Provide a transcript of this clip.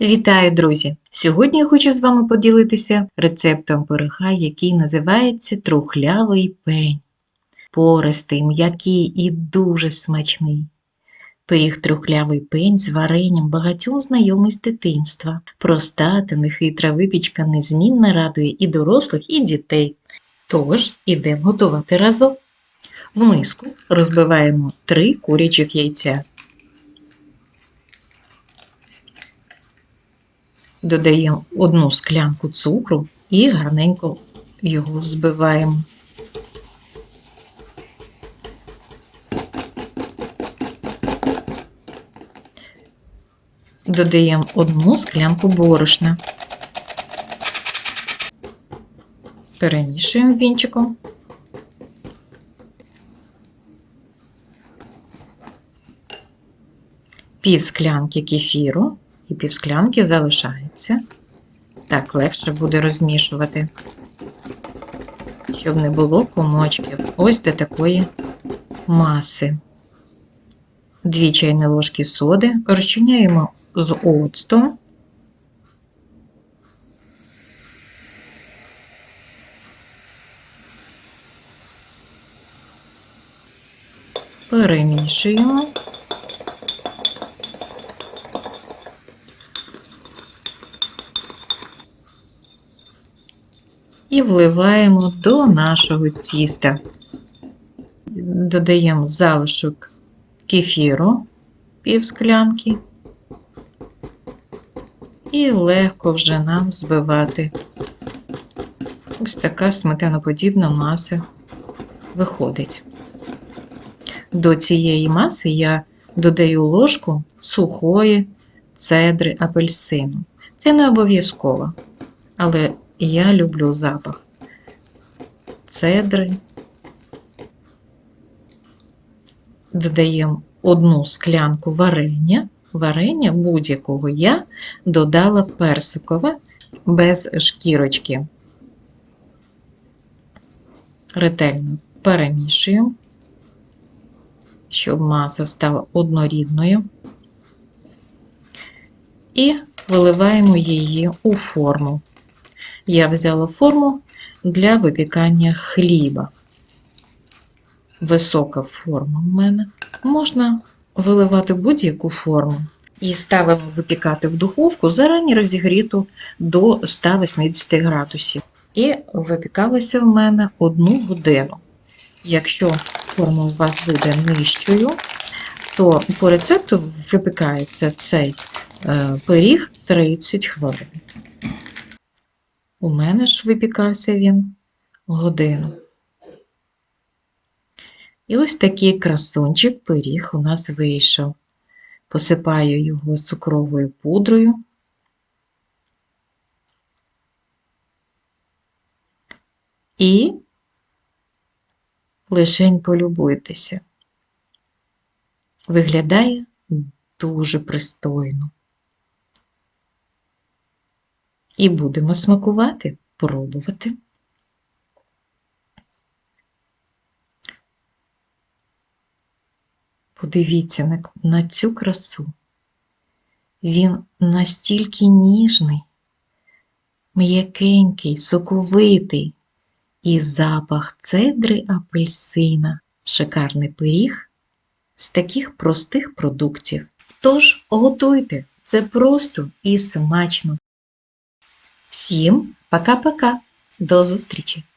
Вітаю, друзі! Сьогодні я хочу з вами поділитися рецептом пирога, який називається трухлявий пень. Пористий, м'який і дуже смачний. Пиріг трухлявий пень з варенням багатьом знайомий з дитинства. Проста та нехитра випічка незмінно радує і дорослих, і дітей. Тож, ідемо готувати разом. В миску розбиваємо три курячих яйця. Додаємо одну склянку цукру і гарненько його взбиваємо. Додаємо одну склянку борошна. Перемішуємо вінчиком. Пів склянки кефіру і півсклянки залишається. Так, легше буде розмішувати, щоб не було комочків. Ось до такої маси. Дві чайні ложки соди розчиняємо з оцтом. Перемішуємо. І вливаємо до нашого тіста. Додаємо залишок кефіру пів склянки і легко вже нам збивати. Ось така сметаноподібна маса виходить. До цієї маси я додаю ложку сухої цедри апельсину. Це не обов'язково, але я люблю запах цедри. Додаємо одну склянку варення. Варення будь-якого я додала персикове без шкірочки. Ретельно перемішуємо, щоб маса стала однорідною. І виливаємо її у форму я взяла форму для випікання хліба. Висока форма в мене. Можна виливати будь-яку форму. І ставимо випікати в духовку зарані розігріту до 180 градусів. І випікалося в мене одну годину. Якщо форма у вас буде нижчою, то по рецепту випікається цей е, пиріг 30 хвилин. У мене ж випікався він годину. І ось такий красунчик пиріг у нас вийшов. Посипаю його цукровою пудрою. І лишень полюбуйтеся. Виглядає дуже пристойно. І будемо смакувати, пробувати. Подивіться на, на цю красу. Він настільки ніжний, м'якенький, соковитий і запах цедри апельсина, шикарний пиріг з таких простих продуктів. Тож готуйте, це просто і смачно. Всім пока-пока. До зустрічі!